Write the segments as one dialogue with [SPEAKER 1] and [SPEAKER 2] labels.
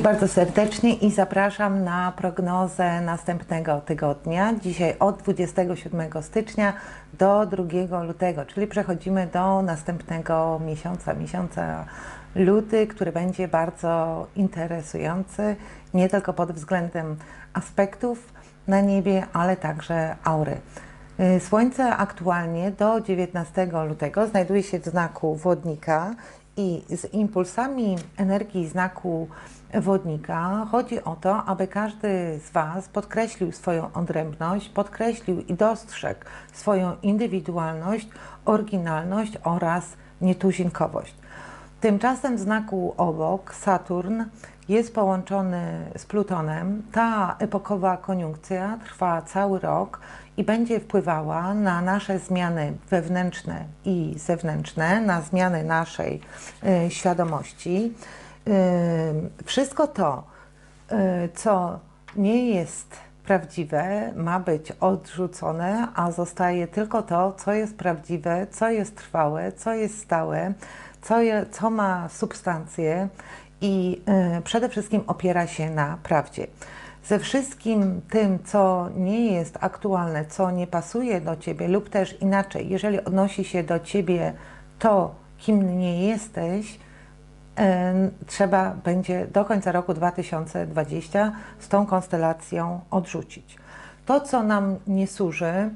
[SPEAKER 1] bardzo serdecznie i zapraszam na prognozę następnego tygodnia. Dzisiaj od 27 stycznia do 2 lutego, czyli przechodzimy do następnego miesiąca, miesiąca luty, który będzie bardzo interesujący, nie tylko pod względem aspektów na niebie, ale także aury. Y, Słońce aktualnie do 19 lutego znajduje się w znaku wodnika i z impulsami energii znaku wodnika chodzi o to, aby każdy z Was podkreślił swoją odrębność, podkreślił i dostrzegł swoją indywidualność, oryginalność oraz nietuzinkowość. Tymczasem w znaku obok Saturn jest połączony z Plutonem. Ta epokowa koniunkcja trwa cały rok i będzie wpływała na nasze zmiany wewnętrzne i zewnętrzne, na zmiany naszej y, świadomości. Y, wszystko to, y, co nie jest prawdziwe, ma być odrzucone, a zostaje tylko to, co jest prawdziwe, co jest trwałe, co jest stałe, co, je, co ma substancję i y, przede wszystkim opiera się na prawdzie. Ze wszystkim tym, co nie jest aktualne, co nie pasuje do ciebie, lub też inaczej, jeżeli odnosi się do ciebie to, kim nie jesteś, Em, trzeba będzie do końca roku 2020 z tą konstelacją odrzucić. To, co nam nie służy,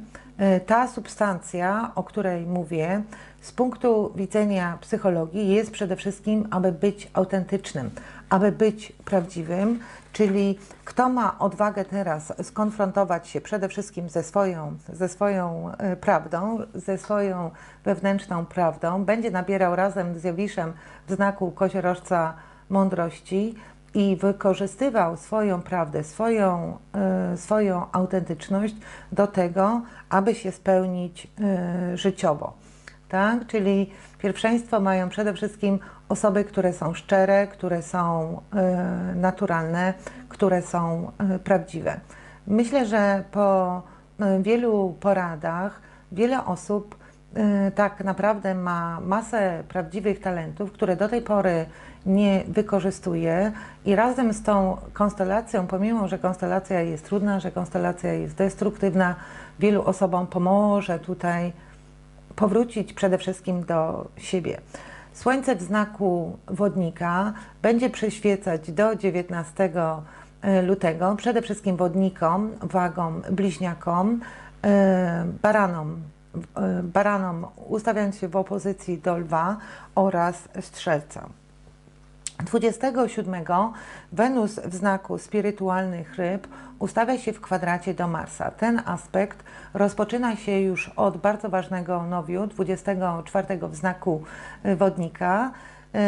[SPEAKER 1] y, ta substancja, o której mówię, z punktu widzenia psychologii jest przede wszystkim, aby być autentycznym, aby być prawdziwym, czyli kto ma odwagę teraz skonfrontować się przede wszystkim ze swoją, ze swoją e, prawdą, ze swoją wewnętrzną prawdą, będzie nabierał razem z Jowiszem w znaku koziorożca mądrości i wykorzystywał swoją prawdę, swoją, e, swoją autentyczność do tego, aby się spełnić e, życiowo tak? Czyli pierwszeństwo mają przede wszystkim osoby, które są szczere, które są y, naturalne, które są y, prawdziwe. Myślę, że po y, wielu poradach wiele osób tak naprawdę ma masę prawdziwych talentów, które do tej pory nie wykorzystuje i razem z tą konstelacją, pomimo że konstelacja jest trudna, że konstelacja jest destruktywna, wielu osobom pomoże tutaj powrócić przede wszystkim do siebie. Słońce w znaku wodnika będzie przyświecać do 19 lutego przede wszystkim wodnikom, wagom, bliźniakom, e, baranom, e, baranom ustawiając się w opozycji do lwa oraz strzelca. 27 Wenus w znaku spirytualnych ryb ustawia się w kwadracie do Marsa. Ten aspekt rozpoczyna się już od bardzo ważnego nowiu, 24 w znaku y, wodnika. Y,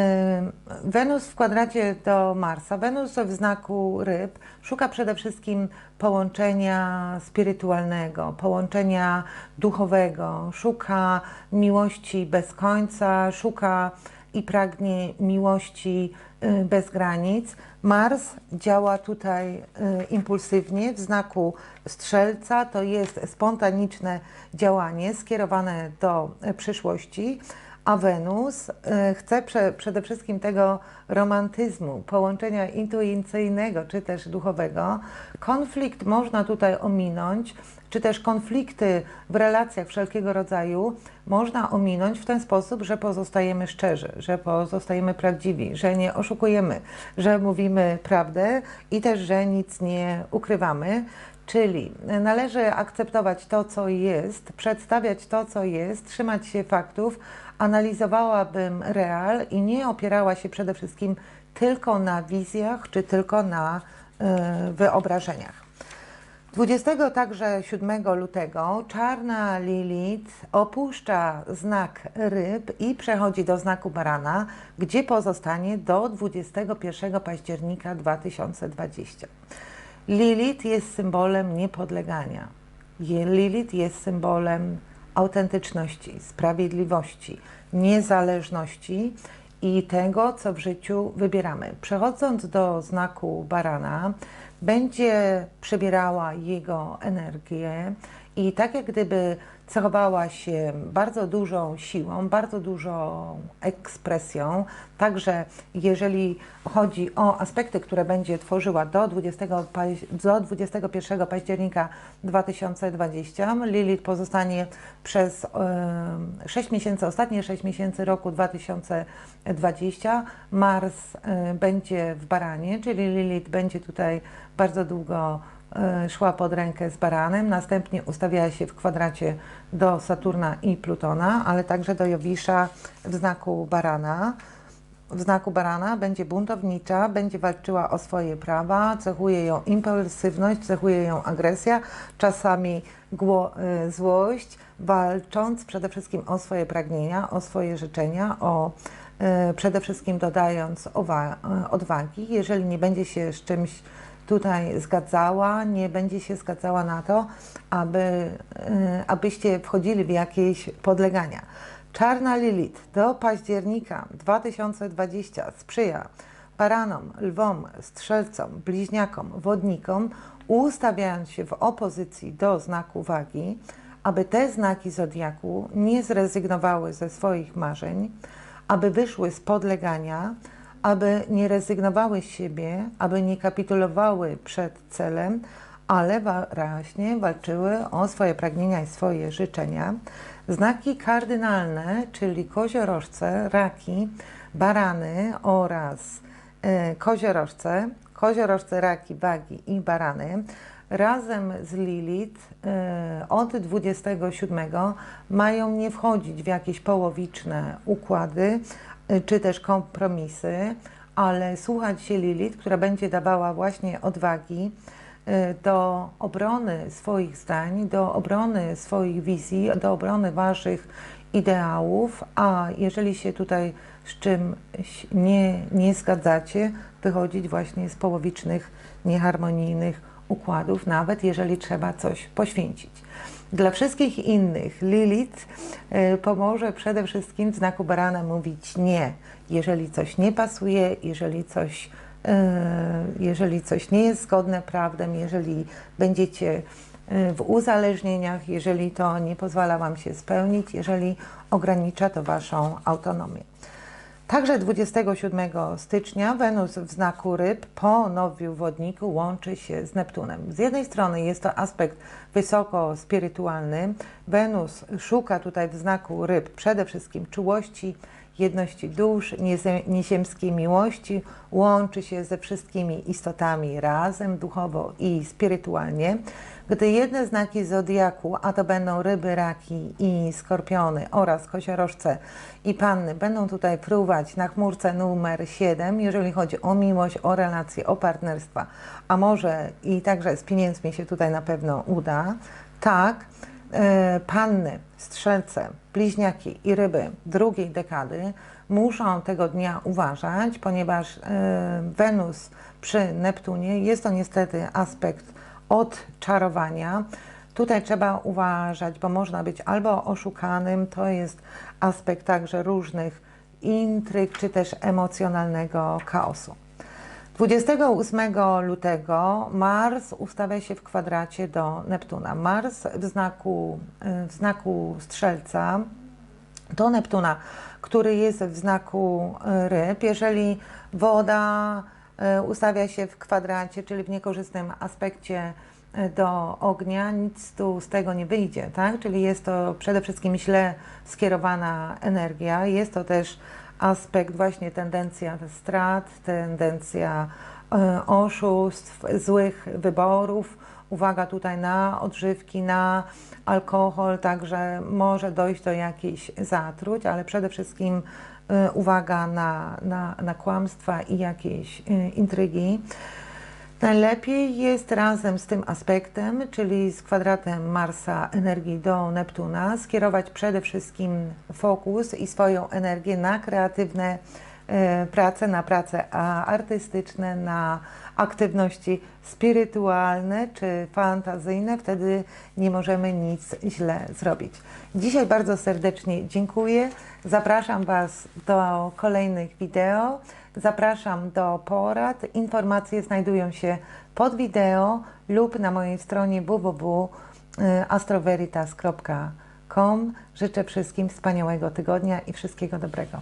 [SPEAKER 1] Wenus w kwadracie do Marsa. Wenus w znaku ryb szuka przede wszystkim połączenia spirytualnego, połączenia duchowego, szuka miłości bez końca, szuka i pragnie miłości y, bez granic. Mars działa tutaj y, impulsywnie w znaku strzelca, to jest spontaniczne działanie skierowane do y, przyszłości, a Wenus chce prze, przede wszystkim tego romantyzmu, połączenia intuicyjnego czy też duchowego. Konflikt można tutaj ominąć, czy też konflikty w relacjach wszelkiego rodzaju można ominąć w ten sposób, że pozostajemy szczerzy, że pozostajemy prawdziwi, że nie oszukujemy, że mówimy prawdę i też, że nic nie ukrywamy. Czyli należy akceptować to, co jest, przedstawiać to, co jest, trzymać się faktów. Analizowałabym real i nie opierała się przede wszystkim tylko na wizjach czy tylko na y, wyobrażeniach. 20 także 7 lutego czarna Lilith opuszcza znak ryb i przechodzi do znaku barana, gdzie pozostanie do 21 października 2020. Lilith jest symbolem niepodlegania. Lilith jest symbolem autentyczności, sprawiedliwości, niezależności i tego, co w życiu wybieramy. Przechodząc do znaku barana, będzie przebierała jego energię i tak jak gdyby cechowała się bardzo dużą siłą, bardzo dużą ekspresją. Także jeżeli chodzi o aspekty, które będzie tworzyła do, 20, paź- do 21 października 2020, Lilith pozostanie przez e, 6 miesięcy, ostatnie 6 miesięcy roku 2020. Mars e, będzie w baranie, czyli Lilith będzie tutaj bardzo długo szła pod rękę z baranem, następnie ustawiała się w kwadracie do Saturna i Plutona, ale także do Jowisza w znaku barana. W znaku barana będzie buntownicza, będzie walczyła o swoje prawa, cechuje ją impulsywność, cechuje ją agresja, czasami gło, y, złość, walcząc przede wszystkim o swoje pragnienia, o swoje życzenia, o y, przede wszystkim dodając odwagi. Jeżeli nie będzie się z czymś tutaj zgadzała, nie będzie się zgadzała na to, aby, y, abyście wchodzili w jakieś podlegania. Czarna Lilith do października 2020 sprzyja baranom, lwom, strzelcom, bliźniakom, wodnikom, ustawiając się w opozycji do znaku wagi, aby te znaki zodiaku nie zrezygnowały ze swoich marzeń, aby wyszły z podlegania, aby nie rezygnowały z siebie, aby nie kapitulowały przed celem, ale właśnie walczyły o swoje pragnienia i swoje życzenia. Znaki kardynalne, czyli koziorożce, raki, barany oraz e, koziorożce, koziorożce, raki, wagi i barany razem z Lilith e, od 27 mają nie wchodzić w jakieś połowiczne układy e, czy też kompromisy, ale słuchać się Lilith, która będzie dawała właśnie odwagi e, do obrony swoich zdań, do obrony swoich wizji, do obrony Waszych ideałów, a jeżeli się tutaj z czymś nie, nie zgadzacie, wychodzić właśnie z połowicznych, nieharmonijnych układów, nawet jeżeli trzeba coś poświęcić. Dla wszystkich innych Lilith y, pomoże przede wszystkim w znaku barana mówić nie, jeżeli coś nie pasuje, jeżeli coś, y, jeżeli coś nie jest zgodne prawdą, jeżeli będziecie y, w uzależnieniach, jeżeli to nie pozwala Wam się spełnić, jeżeli ogranicza to Waszą autonomię. Także 27 stycznia Wenus w znaku ryb po nowiu wodniku łączy się z Neptunem. Z jednej strony jest to aspekt wysoko spirytualny. Wenus szuka tutaj w znaku ryb przede wszystkim czułości, jedności dusz, nieziemskiej miłości, łączy się ze wszystkimi istotami razem, duchowo i spirytualnie. Gdy jedne znaki zodiaku, a to będą ryby, raki i skorpiony oraz koziorożce i panny, będą tutaj fruwać na chmurce numer 7, jeżeli chodzi o miłość, o relacje, o partnerstwa, a może i także z pieniędzmi się tutaj na pewno uda, tak, panny, strzelce, bliźniaki i ryby drugiej dekady muszą tego dnia uważać, ponieważ e, Wenus przy Neptunie jest to niestety aspekt odczarowania. Tutaj trzeba uważać, bo można być albo oszukanym, to jest aspekt także różnych intryg, czy też emocjonalnego chaosu. 28 lutego Mars ustawia się w kwadracie do Neptuna. Mars w znaku, w znaku Strzelca do Neptuna, który jest w znaku ryb. Jeżeli woda e, ustawia się w kwadracie, czyli w niekorzystnym aspekcie do ognia, nic tu z tego nie wyjdzie, tak? Czyli jest to przede wszystkim źle skierowana energia. Jest to też aspekt właśnie tendencja strat, tendencja e, oszustw, złych wyborów. Uwaga tutaj na odżywki, na alkohol, także może dojść do jakichś zatruć, ale przede wszystkim e, uwaga na, na, na kłamstwa i jakieś e, intrygi. Najlepiej jest razem z tym aspektem, czyli z kwadratem Marsa energii do Neptuna, skierować przede wszystkim fokus i swoją energię na kreatywne e, prace, na prace artystyczne, na aktywności spirytualne czy fantazyjne. Wtedy nie możemy nic źle zrobić. Dzisiaj bardzo serdecznie dziękuję. Zapraszam Was do kolejnych wideo. Zapraszam do porad. Informacje znajdują się pod wideo lub na mojej stronie www y, astroveritas.com. Życzę wszystkim wspaniałego tygodnia i wszystkiego dobrego.